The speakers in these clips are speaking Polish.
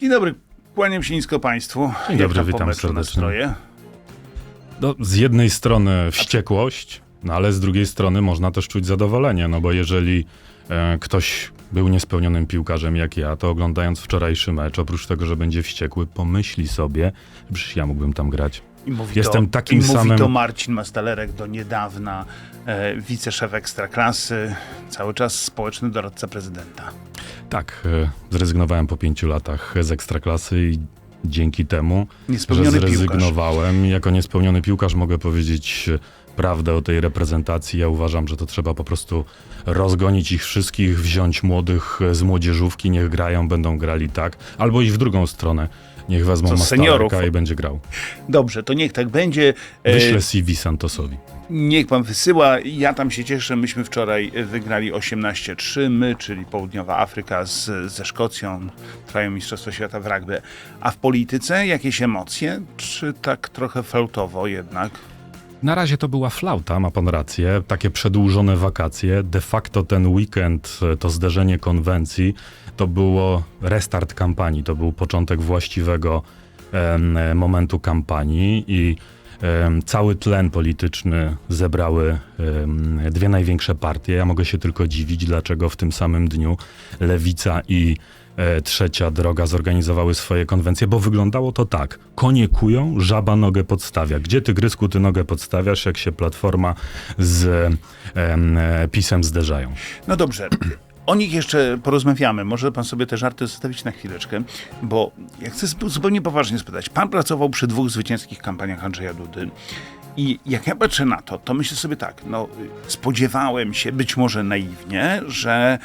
Dzień dobry, kłaniam się nisko Państwu. Dzień dobry, witam serdecznie. No, z jednej strony wściekłość, no ale z drugiej strony można też czuć zadowolenie, no bo jeżeli e, ktoś był niespełnionym piłkarzem jak ja, to oglądając wczorajszy mecz, oprócz tego, że będzie wściekły, pomyśli sobie, przecież ja mógłbym tam grać. I mówi Jestem to, takim i mówi samym- to Marcin Mastalerek do niedawna, e, wiceszef Ekstraklasy, cały czas społeczny doradca prezydenta. Tak, e, zrezygnowałem po pięciu latach z ekstraklasy i dzięki temu, że Niespełniony piłkarz. zrezygnowałem, jako niespełniony piłkarz mogę powiedzieć e, prawdę o tej reprezentacji. Ja uważam, że to trzeba po prostu rozgonić ich wszystkich, wziąć młodych e, z młodzieżówki, niech grają, będą grali tak, albo iść w drugą stronę. Niech wezmą seniorów? i będzie grał. Dobrze, to niech tak będzie. E, Wyślę CV Santosowi. Niech pan wysyła. Ja tam się cieszę. Myśmy wczoraj wygrali 18-3. My, czyli Południowa Afryka z, ze Szkocją. Trwają Mistrzostwa Świata w rugby. A w polityce jakieś emocje? Czy tak trochę flautowo jednak? Na razie to była flauta, ma pan rację. Takie przedłużone wakacje. De facto ten weekend, e, to zderzenie konwencji, to było restart kampanii. To był początek właściwego momentu kampanii i cały tlen polityczny zebrały dwie największe partie. Ja mogę się tylko dziwić, dlaczego w tym samym dniu Lewica i e, Trzecia Droga zorganizowały swoje konwencje, bo wyglądało to tak. Konie kują, żaba nogę podstawia. Gdzie tygrysku ty nogę podstawiasz, jak się Platforma z e, PiSem zderzają? No dobrze. O nich jeszcze porozmawiamy. Może pan sobie te żarty zostawić na chwileczkę, bo ja chcę zup- zupełnie poważnie spytać. Pan pracował przy dwóch zwycięskich kampaniach Andrzeja Dudy. I jak ja patrzę na to, to myślę sobie tak, no spodziewałem się, być może naiwnie, że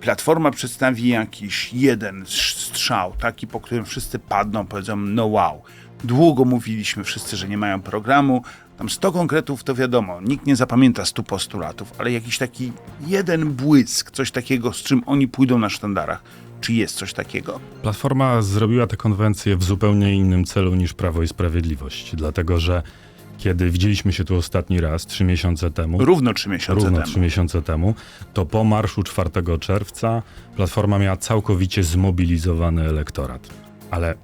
Platforma przedstawi jakiś jeden strzał, taki, po którym wszyscy padną, powiedzą, no wow. Długo mówiliśmy wszyscy, że nie mają programu. Tam 100 konkretów to wiadomo, nikt nie zapamięta 100 postulatów, ale jakiś taki jeden błysk, coś takiego, z czym oni pójdą na sztandarach. Czy jest coś takiego? Platforma zrobiła tę konwencję w zupełnie innym celu niż Prawo i Sprawiedliwość, dlatego że kiedy widzieliśmy się tu ostatni raz, trzy miesiące temu, Równo trzy miesiące równo temu. trzy miesiące temu, to po marszu 4 czerwca Platforma miała całkowicie zmobilizowany elektorat. Ale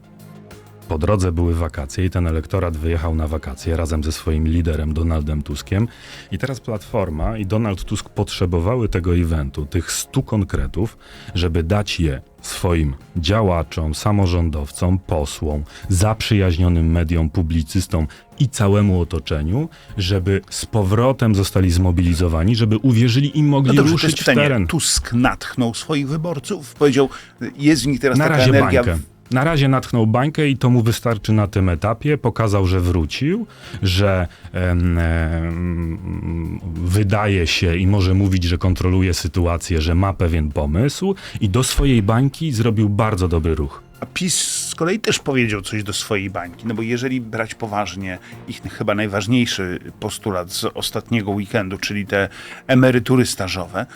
po drodze były wakacje i ten elektorat wyjechał na wakacje razem ze swoim liderem Donaldem Tuskiem. I teraz Platforma i Donald Tusk potrzebowały tego eventu, tych stu konkretów, żeby dać je swoim działaczom, samorządowcom, posłom, zaprzyjaźnionym mediom, publicystom i całemu otoczeniu, żeby z powrotem zostali zmobilizowani, żeby uwierzyli i mogli No dobrze, ruszyć w teren. Tusk natchnął swoich wyborców? Powiedział, jest w nich teraz Na taka energia... bańkę. Na razie natchnął bańkę i to mu wystarczy na tym etapie. Pokazał, że wrócił, że em, em, wydaje się i może mówić, że kontroluje sytuację, że ma pewien pomysł i do swojej bańki zrobił bardzo dobry ruch. A PiS z kolei też powiedział coś do swojej bańki, no bo jeżeli brać poważnie ich chyba najważniejszy postulat z ostatniego weekendu, czyli te emerytury stażowe,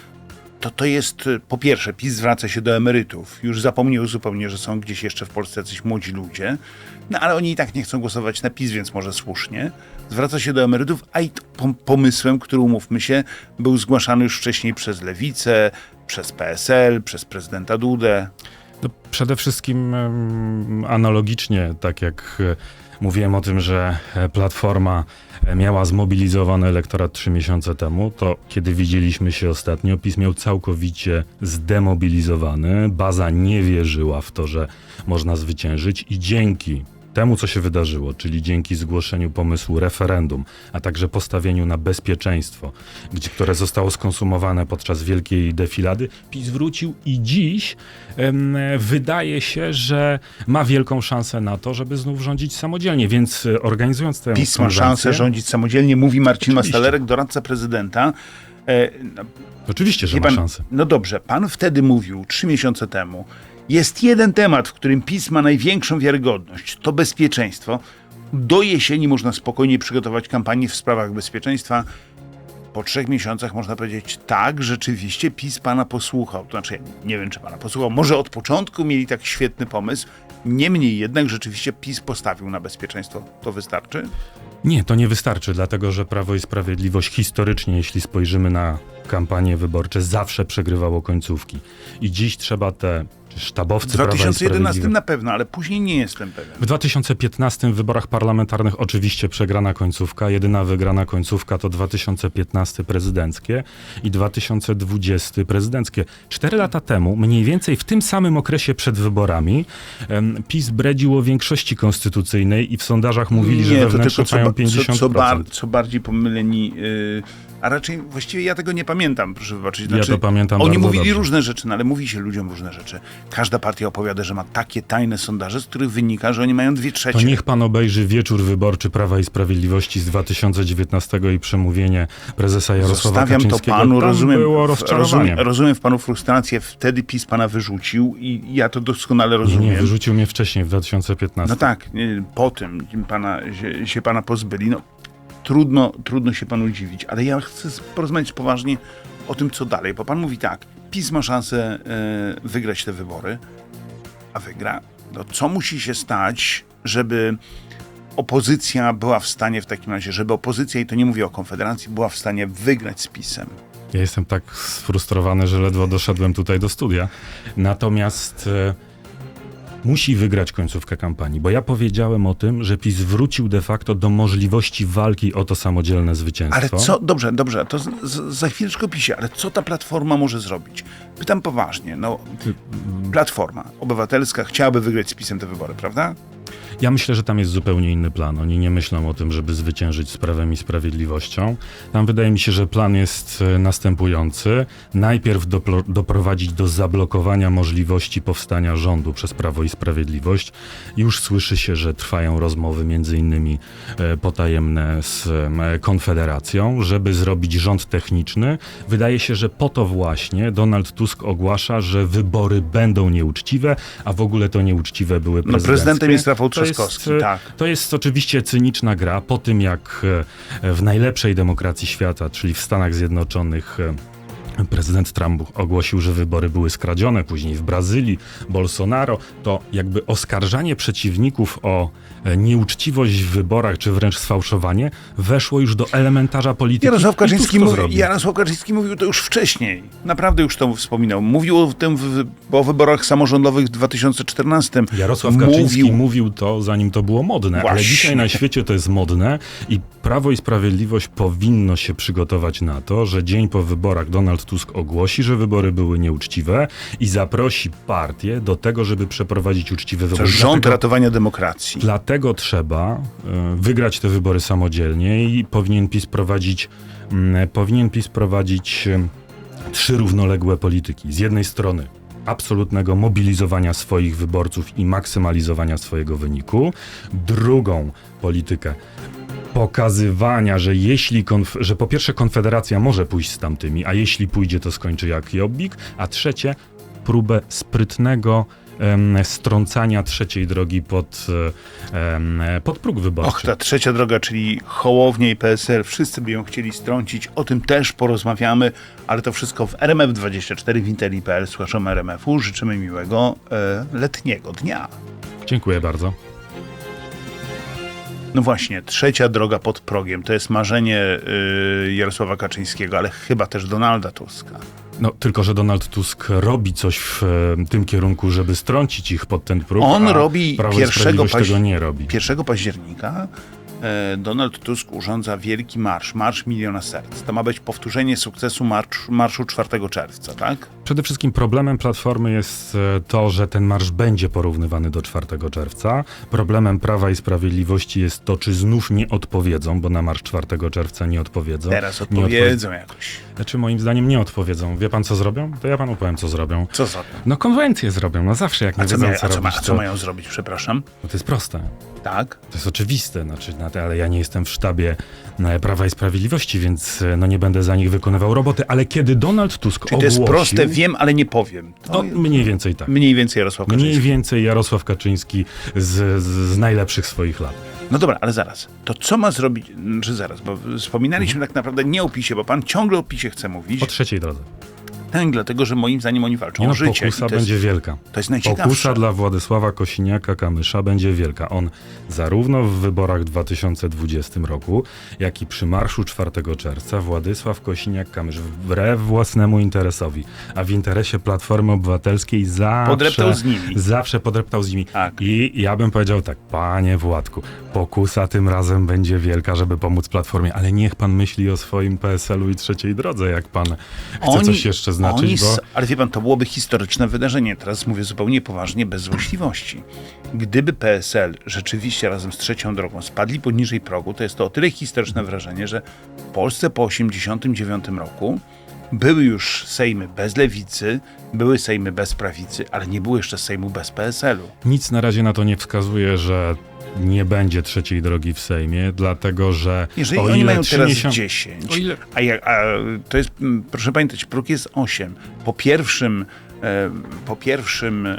to to jest, y, po pierwsze, PiS zwraca się do emerytów. Już zapomniał zupełnie, że są gdzieś jeszcze w Polsce jacyś młodzi ludzie, no ale oni i tak nie chcą głosować na PiS, więc może słusznie. Zwraca się do emerytów, a i pomysłem, który, umówmy się, był zgłaszany już wcześniej przez Lewicę, przez PSL, przez prezydenta Dudę. No, przede wszystkim analogicznie, tak jak mówiłem o tym, że e, Platforma e, miała zmobilizowany elektorat trzy miesiące temu, to kiedy widzieliśmy się ostatnio, PiS miał całkowicie zdemobilizowany. Baza nie wierzyła w to, że można zwyciężyć i dzięki temu, co się wydarzyło, czyli dzięki zgłoszeniu pomysłu referendum, a także postawieniu na bezpieczeństwo, gdzie, które zostało skonsumowane podczas wielkiej defilady, PiS wrócił i dziś em, wydaje się, że ma wielką szansę na to, żeby znów rządzić samodzielnie, więc e, organizując tę PiS ma szansę rządzić samodzielnie, mówi Marcin Oczywiście. Mastalerek, doradca prezydenta. E, no, Oczywiście, że wie ma pan, szansę. No dobrze, pan wtedy mówił, trzy miesiące temu, jest jeden temat, w którym PiS ma największą wiarygodność, to bezpieczeństwo. Do jesieni można spokojnie przygotować kampanię w sprawach bezpieczeństwa. Po trzech miesiącach można powiedzieć, tak, rzeczywiście PiS pana posłuchał. To znaczy, nie wiem, czy pana posłuchał. Może od początku mieli tak świetny pomysł. Niemniej jednak rzeczywiście PiS postawił na bezpieczeństwo. To wystarczy? Nie, to nie wystarczy, dlatego że Prawo i Sprawiedliwość historycznie, jeśli spojrzymy na kampanie wyborcze, zawsze przegrywało końcówki. I dziś trzeba te sztabowcy W Prawa i 2011 Sprawiedliwości. na pewno, ale później nie jestem pewien. W 2015 w wyborach parlamentarnych oczywiście przegrana końcówka. Jedyna wygrana końcówka to 2015 prezydenckie i 2020 prezydenckie. Cztery lata temu, mniej więcej w tym samym okresie przed wyborami, PiS bredził o większości konstytucyjnej i w sondażach mówili, że to wewnętrznie mają co, 50%. co, co, bar, co bardziej pomyleni, yy, a raczej właściwie ja tego nie pamiętam, proszę wybaczyć. Ja to pamiętam Oni mówili dobrze. różne rzeczy, no ale mówi się ludziom różne rzeczy. Każda partia opowiada, że ma takie tajne sondaże, z których wynika, że oni mają dwie To trzecie. niech pan obejrzy wieczór wyborczy Prawa i Sprawiedliwości z 2019 i przemówienie prezesa Jarosława Zostawiam to Kaczyńskiego. panu, Tam rozumiem, było rozczarowanie. rozumiem, w panu frustrację, wtedy PiS pana wyrzucił i ja to doskonale rozumiem. nie, wyrzucił mnie wcześniej, w 2015. No tak, po tym pana, się, się pana pozbyli. No, trudno, trudno się panu dziwić, ale ja chcę porozmawiać poważnie o tym, co dalej, bo pan mówi tak, PiS ma szansę e, wygrać te wybory, a wygra. No, co musi się stać, żeby opozycja była w stanie w takim razie, żeby opozycja, i to nie mówię o Konfederacji, była w stanie wygrać z PiSem? Ja jestem tak sfrustrowany, że ledwo doszedłem tutaj do studia. Natomiast e, musi wygrać końcówkę kampanii, bo ja powiedziałem o tym, że PiS wrócił de facto do możliwości walki o to samodzielne zwycięstwo. Ale co, dobrze, dobrze, to z, z, za chwileczkę pisie, ale co ta platforma może zrobić? Pytam poważnie, no, platforma obywatelska chciałaby wygrać z PiSem te wybory, prawda? Ja myślę, że tam jest zupełnie inny plan. Oni nie myślą o tym, żeby zwyciężyć z prawem i sprawiedliwością. Tam wydaje mi się, że plan jest e, następujący. Najpierw doprowadzić do zablokowania możliwości powstania rządu przez Prawo i Sprawiedliwość. Już słyszy się, że trwają rozmowy między innymi e, potajemne z e, Konfederacją, żeby zrobić rząd techniczny. Wydaje się, że po to właśnie Donald Tusk ogłasza, że wybory będą nieuczciwe, a w ogóle to nieuczciwe były No, prezydenckie. prezydentem jest Rafał To jest, Trzaskowski, e, tak. To jest oczywiście cyniczna gra po tym, jak e, w najlepszej demokracji świata, czyli w Stanach Zjednoczonych, e, prezydent Trump ogłosił, że wybory były skradzione, później w Brazylii, Bolsonaro, to jakby oskarżanie przeciwników o e, nieuczciwość w wyborach, czy wręcz sfałszowanie, weszło już do elementarza polityki. Jarosław Kaczyński, mówi. Jarosław Kaczyński mówił to już wcześniej. Naprawdę już to wspominał. Mówił o tym w, o wyborach samorządowych w 2014. Jarosław Kaczyński mówił, mówił to, zanim to było modne, ale Właśnie. dzisiaj na świecie to jest modne i Prawo i Sprawiedliwość powinno się przygotować na to, że dzień po wyborach Donald Tusk ogłosi, że wybory były nieuczciwe i zaprosi partię do tego, żeby przeprowadzić uczciwe to wybory. rząd Dlatego- ratowania demokracji. Dlatego trzeba e, wygrać te wybory samodzielnie i powinien PiS prowadzić, mm, powinien PiS prowadzić em, trzy równoległe polityki. Z jednej strony absolutnego mobilizowania swoich wyborców i maksymalizowania swojego wyniku. Drugą politykę pokazywania, że jeśli, że po pierwsze Konfederacja może pójść z tamtymi, a jeśli pójdzie, to skończy jak Jobbik, a trzecie próbę sprytnego strącania trzeciej drogi pod, pod próg wyborczy. Och, ta trzecia droga, czyli Hołownia i PSL, wszyscy by ją chcieli strącić, o tym też porozmawiamy, ale to wszystko w RMF24 w Inteli.pl. Słuchaczom RMF-u życzymy miłego e, letniego dnia. Dziękuję bardzo. No właśnie, trzecia droga pod progiem, to jest marzenie y, Jarosława Kaczyńskiego, ale chyba też Donalda Tuska. No, tylko, że Donald Tusk robi coś w e, tym kierunku, żeby strącić ich pod ten próg. On robi Prawo i 1 Sprawiedliwość paź- tego nie robi. 1 października Donald Tusk urządza wielki marsz, Marsz Miliona Serc. To ma być powtórzenie sukcesu marsz, marszu 4 czerwca, tak? Przede wszystkim problemem Platformy jest e, to, że ten marsz będzie porównywany do 4 czerwca. Problemem Prawa i Sprawiedliwości jest to, czy znów nie odpowiedzą, bo na marsz 4 czerwca nie odpowiedzą. Teraz Nie odpowie- odpowiedzą jakoś. Znaczy moim zdaniem nie odpowiedzą. Wie pan co zrobią? To ja panu powiem co zrobią. Co zrobią? No konwencję zrobią, no zawsze jak nie A co, wiedzą co a co, robić, a co to, mają zrobić, przepraszam? no to jest proste. Tak? To jest oczywiste, znaczy, ale ja nie jestem w sztabie Prawa i Sprawiedliwości, więc e, no nie będę za nich wykonywał roboty, ale kiedy Donald Tusk Czyli to jest ogłosił... proste, wiem, ale nie powiem. To No, mniej więcej tak. mniej więcej Jarosław Mniej Kaczyński. więcej Jarosław Kaczyński z, z, najlepszych swoich lat. No dobra, ale zaraz. To co ma zrobić, czy zaraz, bo wspominaliśmy tak naprawdę nie o PiSie, bo pan ciągle o PiSie chce mówić. O trzeciej drodze. Dlatego że moim zdaniem oni walczą Nie o no, życie. Pokusa jest, będzie wielka. to jest najciekawsze. Pokusa dla Władysława Kosiniaka-Kamysza będzie wielka. On zarówno w wyborach w 2020 roku, jak i przy marszu 4 czerwca Władysław Kosiniak-Kamysz wbrew własnemu interesowi, a w interesie Platformy Obywatelskiej zawsze... Podreptał z nimi. Zawsze podreptał z nimi. Tak. I ja bym powiedział tak, panie Władku, pokusa tym razem będzie wielka, żeby pomóc Platformie, ale niech pan myśli o swoim PSL-u i trzeciej drodze, jak pan chce coś jeszcze znaczyć, oni, bo... Ale wie pan, to byłoby historyczne wydarzenie. Teraz mówię zupełnie poważnie, bez złośliwości. Gdyby PSL rzeczywiście razem z trzecią drogą spadli poniżej progu, to jest to o tyle historyczne wrażenie, że w Polsce po 1989 roku były już sejmy bez lewicy, były sejmy bez prawicy, ale nie było jeszcze sejmu bez PSL-u. Nic na razie na to nie wskazuje, że nie będzie trzeciej drogi w Sejmie, dlatego że Jeżeli o oni ile mają teraz miesiące- 10, O ile- a, jak, a to jest, proszę pamiętać, próg jest 8. Po pierwszym, po pierwszym e,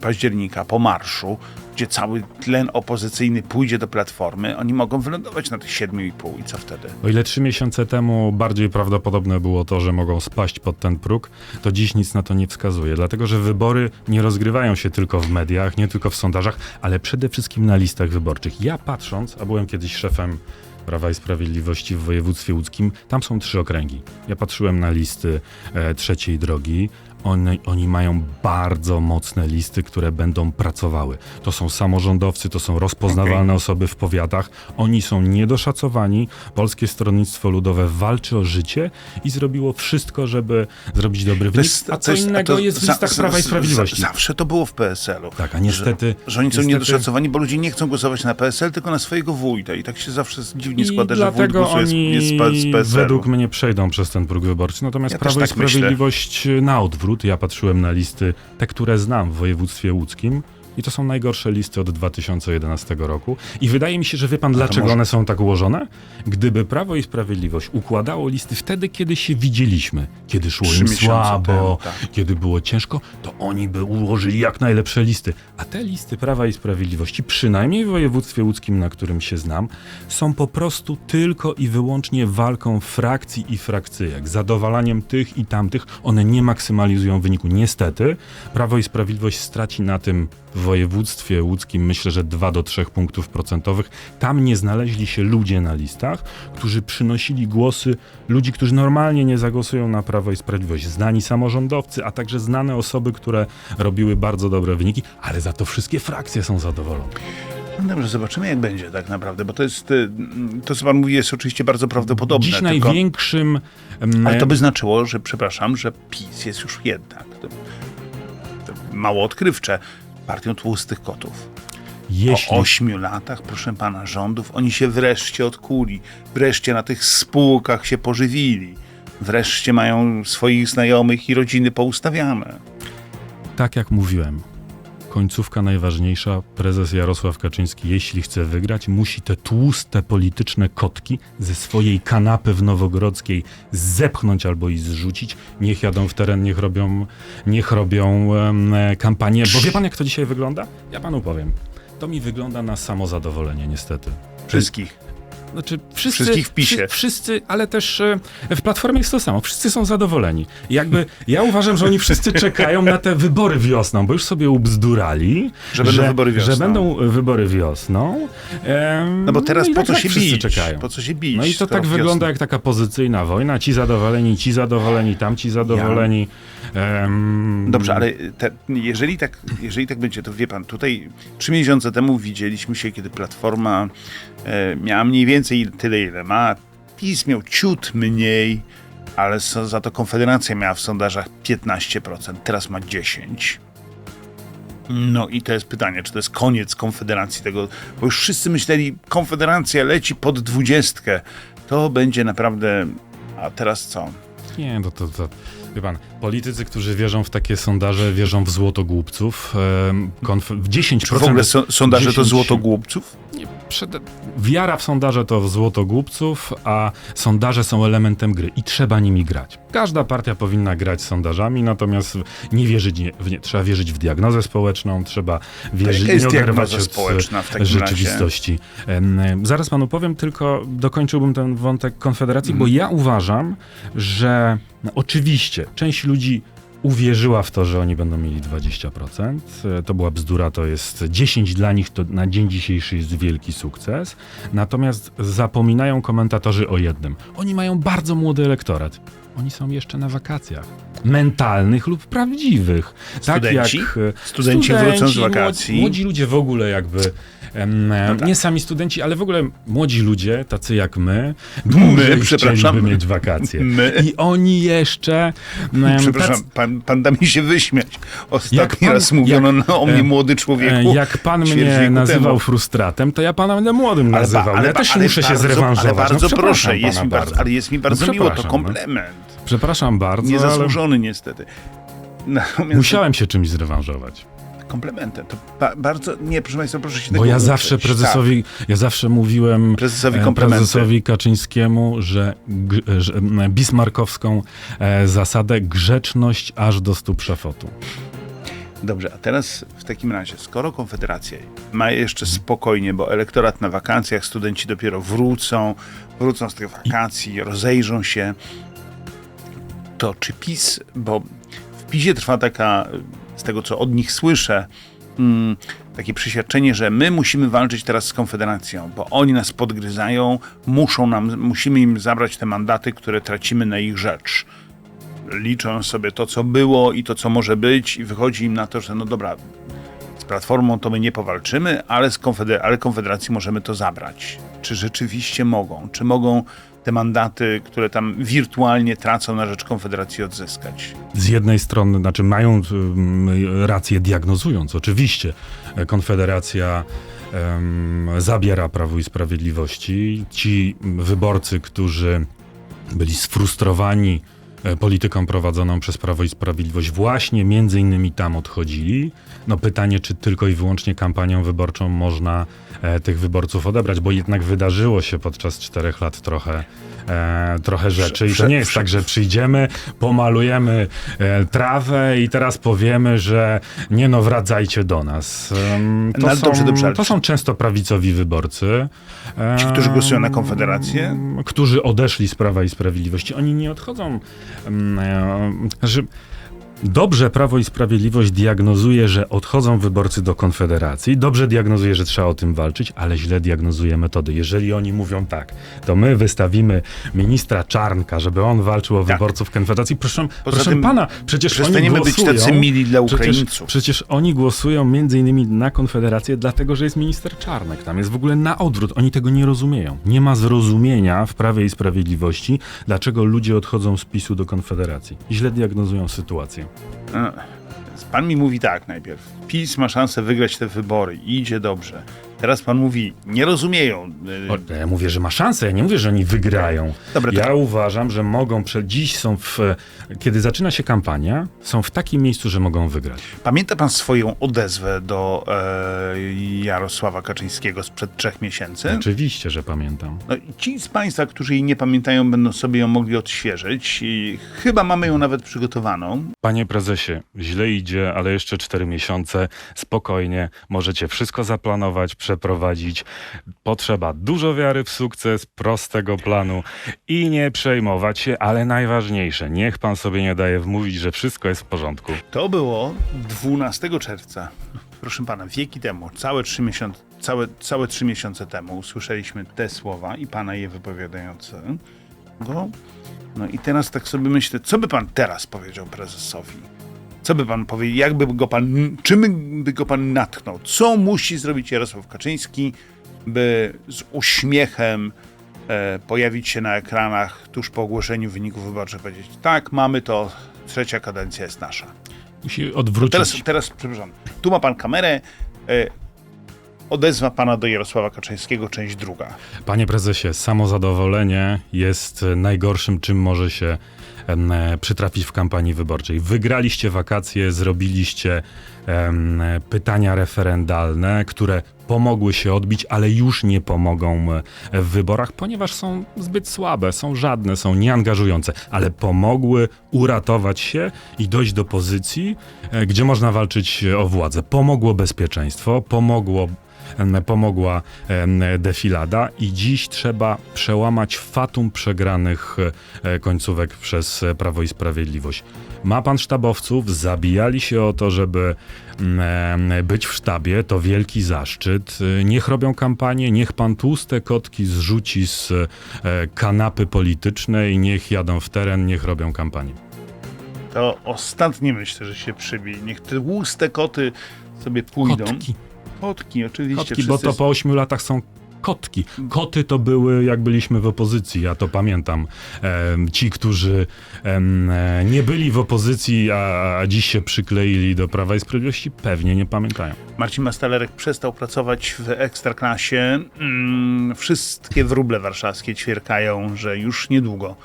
października, po marszu, gdzie cały tlen opozycyjny pójdzie do Platformy, oni mogą wylądować na tych 7,5 i co wtedy? O ile trzy miesiące temu bardziej prawdopodobne było to, że mogą spaść pod ten próg, to dziś nic na to nie wskazuje, dlatego że wybory nie rozgrywają się tylko w mediach, nie tylko w sondażach, ale przede wszystkim na listach wyborczych. Ja patrząc, a byłem kiedyś szefem Prawa i Sprawiedliwości w województwie łódzkim, tam są trzy okręgi. Ja patrzyłem na listy e, trzeciej drogi. Oni, oni mają bardzo mocne listy, które będą pracowały. To są samorządowcy, to są rozpoznawalne osoby w powiatach. Oni są niedoszacowani. Polskie Stronnictwo Ludowe walczy o życie i zrobiło wszystko, żeby zrobić dobry wynik. a co innego jest w za- listach za- Prawa i za- Sprawiedliwości. Zawsze to było w PSL-u. Tak, a niestety- Że, że oni są niestety- niedoszacowani, bo ludzie nie chcą głosować na PSL, tylko na swojego wójta. I tak się zawsze dziwnie I składa, że wójt głosuje oni jest z, z PSL-u. według mnie przejdą przez ten próg wyborczy. Natomiast Ja Prawo i tak myślę. Sprawiedliwość na odwrót. Ja patrzyłem na listy, te, które znam w województwie łódzkim. I to są najgorsze listy od 2011 roku. I wydaje mi się, że wie pan, dlaczego może- one są tak ułożone? Gdyby Prawo i Sprawiedliwość układało listy wtedy, kiedy się widzieliśmy, kiedy szło im słabo, temu, tak. kiedy było ciężko, to oni by ułożyli jak najlepsze listy. A te listy Prawa i Sprawiedliwości, przynajmniej w województwie łódzkim, na którym się znam, są po prostu tylko i wyłącznie walką frakcji i frakcyjek, zadowalaniem tych i tamtych. One nie maksymalizują wyniku. Niestety, Prawo i Sprawiedliwość straci na tym w województwie łódzkim myślę, że 2 do 3 punktów procentowych. Tam nie znaleźli się ludzie na listach, którzy przynosili głosy ludzi, którzy normalnie nie zagłosują na Prawo i Sprawiedliwość. Znani samorządowcy, a także znane osoby, które robiły bardzo dobre wyniki, ale za to wszystkie frakcje są zadowolone. No dobrze, zobaczymy jak będzie tak naprawdę, bo to jest, y, to co pan mówi jest oczywiście bardzo prawdopodobne. Dziś tylko, największym... em, ale to by znaczyło, że przepraszam, że PiS jest już jednak to, to mało odkrywcze partią tłustych kotów. jeśli... Po ośmiu latach, proszę pana, rządów, oni się wreszcie odkuli. Wreszcie na tych spółkach się pożywili. Wreszcie mają swoich znajomych i rodziny poustawiane. Tak jak mówiłem, końcówka najważniejsza. Prezes Jarosław Kaczyński, jeśli chce wygrać, musi te tłuste polityczne kotki ze swojej kanapy w Nowogrodzkiej zepchnąć albo i zrzucić. Niech jadą w teren, niech robią, niech robią kampanię. Bo wie pan, jak to dzisiaj wygląda? Ja panu powiem. To mi wygląda na samozadowolenie, niestety. Wszystkich. Znaczy, wszyscy, Wszystkich w PiSie. wszy- Wszyscy, ale też e, w Platformie jest to samo. Wszyscy są zadowoleni. Jakby, ja uważam, że oni wszyscy czekają na te wybory wiosną, bo już sobie ubzdurali, Że będą wybory wiosną. Że będą wybory wiosną. Em, No bo teraz i po tak co tak się wszyscy bić? czekają. Po co się bić? No i to tak wiosna? wygląda jak taka pozycyjna wojna. Ci zadowoleni, ci zadowoleni, tamci zadowoleni. Em, Dobrze, ale te, jeżeli, tak, jeżeli tak będzie, to wie pan, tutaj trzy miesiące temu widzieliśmy się, kiedy Platforma e, miała mniej więcej tyle, ile ma. PiS miał ciut mniej, ale so, za to Konfederacja miała w sondażach 15%, teraz ma 10%. No i to jest pytanie, czy to jest koniec Konfederacji tego, bo już wszyscy myśleli, Konfederacja leci pod dwudziestkę. To będzie naprawdę, a teraz co? Nie, no to, to, wie pan, politycy, którzy wierzą w takie sondaże, wierzą w złotogłupców. Konf- w 10%. Czy w ogóle so, sondaże to 10 złoto głupców? Nie, przed... wiara w sondaże to złoto głupców, a sondaże są elementem gry i trzeba nimi grać. Każda partia powinna grać sondażami, natomiast nie wierzyć w nie. Trzeba wierzyć w diagnozę społeczną, trzeba wierzyć, jest nie oderwać od społeczna w takim rzeczywistości. Em, Zaraz panu powiem, tylko dokończyłbym ten wątek Konfederacji, Mhm. bo ja uważam, że no, oczywiście część ludzi uwierzyła w to, że oni będą mieli 20%. E, To była bzdura, to jest 10 dla nich, to na dzień dzisiejszy jest wielki sukces. Natomiast zapominają komentatorzy o jednym. Oni mają bardzo młody elektorat. Oni są jeszcze na wakacjach. Mentalnych lub prawdziwych. Studenci? Tak jak e, Studenci wrócą z młodzi- wakacji. Młodzi ludzie w ogóle jakby. em, e, tak. Nie sami studenci, ale w ogóle młodzi ludzie, tacy jak my, My, dłużej przepraszam. chcieliby mieć wakacje. My. I oni jeszcze. em, Przepraszam, tacy- pan, pan da mi się wyśmiać. Ostatni pan- raz mówiono jak- no, o mnie e, młody człowieku. E, Jak pan mnie nazywał temu. frustratem, to ja pana będę młodym nazywał. ale ja też ale muszę się bardzo- zrewanżować. Ale bardzo no, proszę, jest pana mi bardzo, ale jest mi bardzo No, miło, to no. komplement. Przepraszam bardzo, ale Niezasłużony niestety. Natomiast musiałem się czymś zrewanżować. komplementem. To ba- bardzo, nie, proszę Państwa, proszę się Bo tego ja uprzeć. zawsze prezesowi, ja zawsze mówiłem Tak, prezesowi e, prezesowi Kaczyńskiemu, że, że m, bismarkowską e, zasadę grzeczność aż do stóp szafotu. Dobrze, a teraz w takim razie, skoro Konfederacja ma jeszcze spokojnie, bo elektorat na wakacjach, studenci dopiero wrócą, wrócą z tych wakacji, rozejrzą się, to czy PiS, bo w PiSie trwa taka, z tego co od nich słyszę, mm, takie przeświadczenie, że my musimy walczyć teraz z Konfederacją, bo oni nas podgryzają, muszą nam, musimy im zabrać te mandaty, które tracimy na ich rzecz liczą sobie to, co było i to, co może być, i wychodzi im na to, że no dobra, z Platformą to my nie powalczymy, ale z Konfeder- ale Konfederacji możemy to zabrać. Czy rzeczywiście mogą? Czy mogą te mandaty, które tam wirtualnie tracą na rzecz Konfederacji odzyskać? Z jednej strony, znaczy mają mm, rację diagnozując, oczywiście. Konfederacja em, zabiera Prawu i Sprawiedliwości. Ci wyborcy, którzy byli sfrustrowani polityką prowadzoną przez Prawo i Sprawiedliwość, właśnie między innymi tam odchodzili. No pytanie, czy tylko i wyłącznie kampanią wyborczą można e, tych wyborców odebrać, bo jednak wydarzyło się podczas czterech lat trochę, e, trochę rzeczy. I to nie jest tak, że przyjdziemy, pomalujemy e, trawę i teraz powiemy, że nie no, wracajcie do nas. No to, ale są, dobrze, dobrze, to są często prawicowi wyborcy. e, Ci, którzy głosują na Konfederację? Którzy odeszli z Prawa i Sprawiedliwości. Oni nie odchodzą. э, ж, Dobrze Prawo i Sprawiedliwość diagnozuje, że odchodzą wyborcy do Konfederacji. Dobrze diagnozuje, że trzeba o tym walczyć, ale źle diagnozuje metody. Jeżeli oni mówią tak, to my wystawimy ministra Czarnka, żeby on walczył o Tak. wyborców Konfederacji. Proszę, Poza proszę tym pana, przecież oni Przestaniemy być głosują... tacy mili dla Przecież, Ukraińców. przecież oni głosują między innymi na Konfederację, dlatego że jest minister Czarnek. Tam jest w ogóle na odwrót. Oni tego nie rozumieją. Nie ma zrozumienia w Prawie i Sprawiedliwości, dlaczego ludzie odchodzą z PiSu do Konfederacji. Źle diagnozują sytuację. Pan mi mówi tak najpierw. PiS ma szansę wygrać te wybory i idzie dobrze. Teraz pan mówi, nie rozumieją. y, O, ja mówię, że ma szansę, ja nie mówię, że oni wygrają. Dobra, ja uważam, że mogą, prze... dziś są w... Kiedy zaczyna się kampania, są w takim miejscu, że mogą wygrać. Pamięta pan swoją odezwę do e, Jarosława Kaczyńskiego sprzed trzech miesięcy? Oczywiście, że pamiętam. No, ci z Państwa, którzy jej nie pamiętają, będą sobie ją mogli odświeżyć. I chyba mamy ją nawet przygotowaną. Panie prezesie, źle idzie, ale jeszcze cztery miesiące, spokojnie, możecie wszystko zaplanować, przeprowadzić. Potrzeba dużo wiary w sukces, prostego planu i nie przejmować się, ale najważniejsze, niech pan sobie nie daje wmówić, że wszystko jest w porządku. To było 12 czerwca. Proszę pana, wieki temu, całe trzy miesiące, całe, całe trzy miesiące temu usłyszeliśmy te słowa i pana je wypowiadające. Go. No i teraz tak sobie myślę, co by pan teraz powiedział prezesowi? Co by pan powiedział? Jakby go pan, czym by go pan natknął? Co musi zrobić Jarosław Kaczyński, by z uśmiechem e, pojawić się na ekranach tuż po ogłoszeniu wyników wyborczych, powiedzieć: Tak, mamy to, trzecia kadencja jest nasza. Musi odwrócić. Teraz, teraz, przepraszam, tu ma pan kamerę. Odezwa pana do Jarosława Kaczyńskiego, część druga. Panie prezesie, samozadowolenie jest najgorszym, czym może się przytrafić w kampanii wyborczej. Wygraliście wakacje, zrobiliście pytania referendalne, które pomogły się odbić, ale już nie pomogą w wyborach, ponieważ są zbyt słabe, są żadne, są nieangażujące, ale pomogły uratować się i dojść do pozycji, e, gdzie można walczyć o władzę. Pomogło bezpieczeństwo, pomogło pomogła defilada i dziś trzeba przełamać fatum przegranych e, końcówek przez Prawo i Sprawiedliwość. Ma pan sztabowców, zabijali się o to, żeby być w sztabie, to wielki zaszczyt. Niech robią kampanię, niech pan tłuste kotki zrzuci z e, kanapy politycznej, niech jadą w teren, niech robią kampanię. To ostatnie myślę, że się przybije. Niech te tłuste koty sobie pójdą. Kotki. Kotki, oczywiście. Kotki, bo to po ośmiu latach są kotki. Koty to były, jak byliśmy w opozycji, ja to pamiętam. Ci, którzy em, e, nie byli w opozycji, a, a dziś się przykleili do Prawa i Sprawiedliwości, pewnie nie pamiętają. Marcin Mastalerek przestał pracować w Ekstraklasie. Mm, wszystkie wróble warszawskie ćwierkają, że już niedługo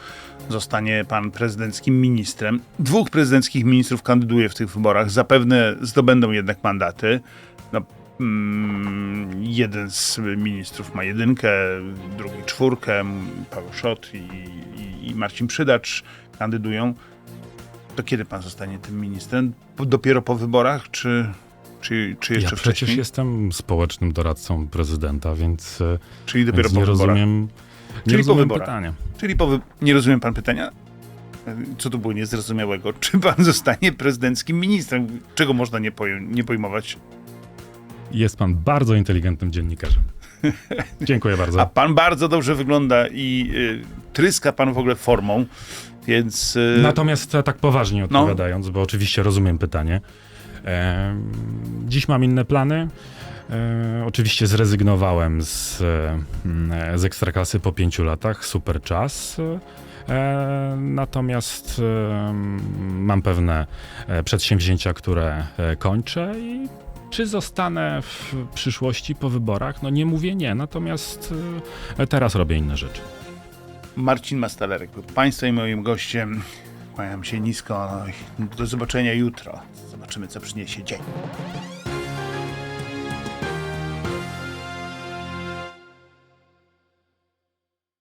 zostanie pan prezydenckim ministrem. Dwóch prezydenckich ministrów kandyduje w tych wyborach. Zapewne zdobędą jednak mandaty. No, jeden z ministrów ma jedynkę, drugi czwórkę. Paweł Szot i, i, i Marcin Przydacz kandydują. To kiedy pan zostanie tym ministrem? Po- Dopiero po wyborach, czy, czy, czy jeszcze Ja przecież wcześniej? jestem społecznym doradcą prezydenta, więc, e, Czyli dopiero więc po nie wyborach. rozumiem, nie Czyli po rozumiem wyborach. pytania. Czyli po wy... nie rozumiem pan pytania? Co tu było niezrozumiałego? Czy pan zostanie prezydenckim ministrem? Czego można nie, nie pojmować? Jest pan bardzo inteligentnym dziennikarzem. Dziękuję A bardzo. pan bardzo dobrze wygląda i y, tryska pan w ogóle formą, więc... Y, Natomiast e, tak poważnie No. odpowiadając, bo oczywiście rozumiem pytanie. em, dziś mam inne plany. E, oczywiście zrezygnowałem z, e, z ekstraklasy po pięciu latach. Super czas. E, natomiast e, mam pewne e, przedsięwzięcia, które e, kończę i czy zostanę w przyszłości po wyborach? No nie mówię nie, natomiast e, teraz robię inne rzeczy. Marcin Mastalerek był państwa i moim gościem. Kłaniam się nisko. Do zobaczenia jutro. Zobaczymy, co przyniesie dzień.